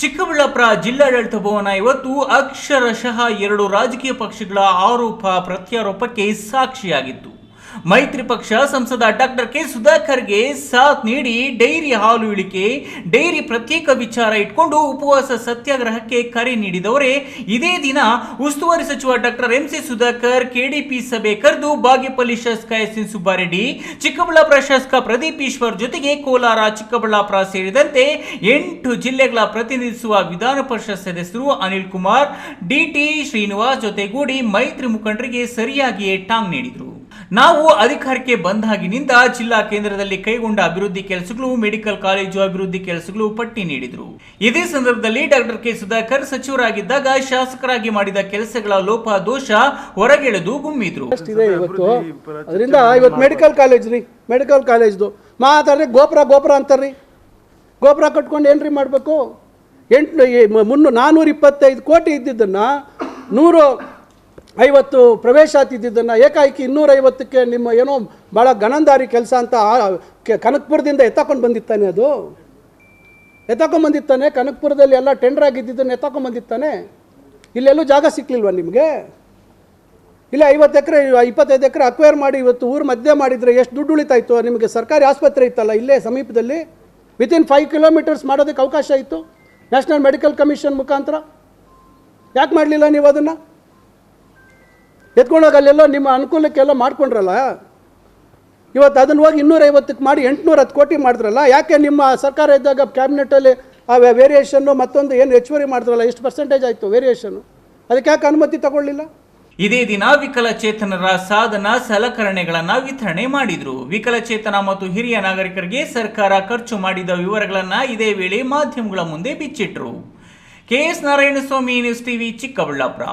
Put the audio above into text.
ಚಿಕ್ಕಬಳ್ಳಾಪುರ ಜಿಲ್ಲಾಡಳಿತ ಭವನ ಇವತ್ತು ಅಕ್ಷರಶಃ ಎರಡು ರಾಜಕೀಯ ಪಕ್ಷಗಳ ಆರೋಪ ಪ್ರತ್ಯಾರೋಪಕ್ಕೆ ಸಾಕ್ಷಿಯಾಗಿತ್ತು. ಮೈತ್ರಿ ಪಕ್ಷ ಸಂಸದ ಡಾಕ್ಟರ್ ಕೆ ಸುಧಾಕರ್ಗೆ ಸಾಥ್ ನೀಡಿ ಡೈರಿ ಹಾಲು ಇಳಿಕೆ, ಡೈರಿ ಪ್ರತ್ಯೇಕ ವಿಚಾರ ಇಟ್ಕೊಂಡು ಉಪವಾಸ ಸತ್ಯಾಗ್ರಹಕ್ಕೆ ಕರೆ ನೀಡಿದವರೇ, ಇದೇ ದಿನ ಉಸ್ತುವಾರಿ ಸಚಿವ doctor M C Sudhakar KDP ಸಭೆ ಕರೆದು ಬಾಗೇಪಲ್ಲಿ ಶಾಸಕ ಎಸ್ ಎನ್ ಸುಬ್ಬಾರೆಡ್ಡಿ, ಚಿಕ್ಕಬಳ್ಳಾಪುರ ಶಾಸಕ ಪ್ರದೀಪ್ ಈಶ್ವರ್ ಜೊತೆಗೆ ಕೋಲಾರ, ಚಿಕ್ಕಬಳ್ಳಾಪುರ ಸೇರಿದಂತೆ ಎಂಟು ಜಿಲ್ಲೆಗಳ ಪ್ರತಿನಿಧಿಸುವ ವಿಧಾನ ಪರಿಷತ್ ಸದಸ್ಯರು ಅನಿಲ್ ಕುಮಾರ್ ಡಿಟಿ ಶ್ರೀನಿವಾಸ್ ಜೊತೆಗೂಡಿ ಮೈತ್ರಿ ಮುಖಂಡರಿಗೆ ಸರಿಯಾಗಿಯೇ ಟಾಂಗ್ ನೀಡಿದರು. ನಾವು ಅಧಿಕಾರಕ್ಕೆ ಬಂದಾಗಿನಿಂದ ಜಿಲ್ಲಾ ಕೇಂದ್ರದಲ್ಲಿ ಕೈಗೊಂಡ ಅಭಿವೃದ್ಧಿ ಕೆಲಸಗಳು, ಮೆಡಿಕಲ್ ಕಾಲೇಜು ಅಭಿವೃದ್ಧಿ ಕೆಲಸಗಳು ಪಟ್ಟಿ ನೀಡಿದರು. ಇದೇ ಸಂದರ್ಭದಲ್ಲಿ ಡಾಕ್ಟರ್ ಕೆ. ಸುಧಾಕರ್ ಸಚಿವರಾಗಿದ್ದಾಗ ಶಾಸಕರಾಗಿ ಮಾಡಿದ ಕೆಲಸಗಳ ಲೋಪ ದೋಷ ಹೊರಗೆಳೆದು ಗುಮ್ಮಿದ್ರು. ಅದರಿಂದ ಇವತ್ತು ಮೆಡಿಕಲ್ ಕಾಲೇಜ್ ರೀ, ಮೆಡಿಕಲ್ ಕಾಲೇಜ್ದು. ಮಾತಾಡ್ರಿ, ಗೋಪುರ ಗೋಪುರ ಅಂತಾರ್ರಿ. ಗೋಪುರ ಕಟ್ಕೊಂಡು ಏನ್ರಿ ಮಾಡಬೇಕು? ಎಂಟು ಮುನ್ನೂ ನಾನ್ನೂರ ಇಪ್ಪತ್ತೈದು ಕೋಟಿ ಇದ್ದಿದ್ದನ್ನು ನೂರು ಐವತ್ತು ಪ್ರವೇಶಾತಿ ಇದ್ದಿದ್ದನ್ನು ಏಕಾಏಕಿ ಇನ್ನೂರೈವತ್ತಕ್ಕೆ ನಿಮ್ಮ ಏನೋ ಭಾಳ ಗಣಂದಾರಿ ಕೆಲಸ ಅಂತ ಕನಕ್ಪುರದಿಂದ ಎತ್ತಾಕೊಂಡು ಬಂದಿತ್ತಾನೆ ಅದು. ಎತ್ತಾಕೊಂಡು ಬಂದಿತ್ತಾನೆ ಕನಕಪುರದಲ್ಲಿ ಎಲ್ಲ ಟೆಂಡರ್ ಆಗಿದ್ದಿದ್ದನ್ನು ಎತ್ತಾಕೊಂಡು ಬಂದಿತ್ತಾನೆ ಇಲ್ಲೆಲ್ಲೂ ಜಾಗ ಸಿಕ್ಕಲಿಲ್ವ ನಿಮಗೆ? ಇಲ್ಲ, ಐವತ್ತು ಎಕರೆ, ಇಪ್ಪತ್ತೈದು ಎಕರೆ ಅಕ್ವೈರ್ ಮಾಡಿ ಇವತ್ತು ಊರು ಮಧ್ಯೆ ಮಾಡಿದರೆ ಎಷ್ಟು ದುಡ್ಡು ಉಳಿತಾಯಿತು? ನಿಮಗೆ ಸರ್ಕಾರಿ ಆಸ್ಪತ್ರೆ ಇತ್ತಲ್ಲ ಇಲ್ಲೇ ಸಮೀಪದಲ್ಲಿ? ವಿತಿನ್ ಫೈವ್ ಕಿಲೋಮೀಟರ್ಸ್ ಮಾಡೋದಕ್ಕೆ ಅವಕಾಶ ಇತ್ತು? ನ್ಯಾಷನಲ್ ಮೆಡಿಕಲ್ ಕಮಿಷನ್ ಮುಖಾಂತರ? ಯಾಕೆ ಮಾಡಲಿಲ್ಲ ನೀವು ಅದನ್ನು? ಎತ್ಕೊಂಡೋಗಿ ಅಲ್ಲೆಲ್ಲೋ ನಿಮ್ಮ ಅನುಕೂಲಕ್ಕೆಲ್ಲ ಮಾಡ್ಕೊಂಡ್ರಲ್ಲ? ಇವತ್ತು ಅದನ್ನು ಹೋಗಿ ಇನ್ನೂರೈವತ್ತಕ್ಕೆ ಮಾಡಿ ಎಂಟುನೂರ ಹತ್ತು ಕೋಟಿ ಮಾಡಿದ್ರಲ್ಲ, ಯಾಕೆ ನಿಮ್ಮ ಸರ್ಕಾರ ಇದ್ದಾಗ ಕ್ಯಾಬಿನೆಟಲ್ಲಿ ಆ ವೇರಿಯೇಷನ್ನು ಮತ್ತೊಂದು ಏನು ಹೆಚ್ಚುವರಿ ಮಾಡಿದ್ರಲ್ಲ, ಎಷ್ಟು ಪರ್ಸೆಂಟೇಜ್ ಆಯಿತು ವೇರಿಯೇಷನ್ನು ಅದಕ್ಕೆ ಯಾಕೆ ಅನುಮತಿ ತಗೊಳ್ಳಿಲ್ಲ? ಇದೇ ದಿನ ವಿಕಲಚೇತನರ ಸಾಧನ ಸಲಕರಣೆಗಳನ್ನು ವಿತರಣೆ ಮಾಡಿದ್ರು. ವಿಕಲಚೇತನ ಮತ್ತು ಹಿರಿಯ ನಾಗರಿಕರಿಗೆ ಸರ್ಕಾರ ಖರ್ಚು ಮಾಡಿದ ವಿವರಗಳನ್ನು ಇದೇ ವೇಳೆ ಮಾಧ್ಯಮಗಳ ಮುಂದೆ ಬಿಚ್ಚಿಟ್ರು. KS Narayanaswamy news TV Chikkaballapur.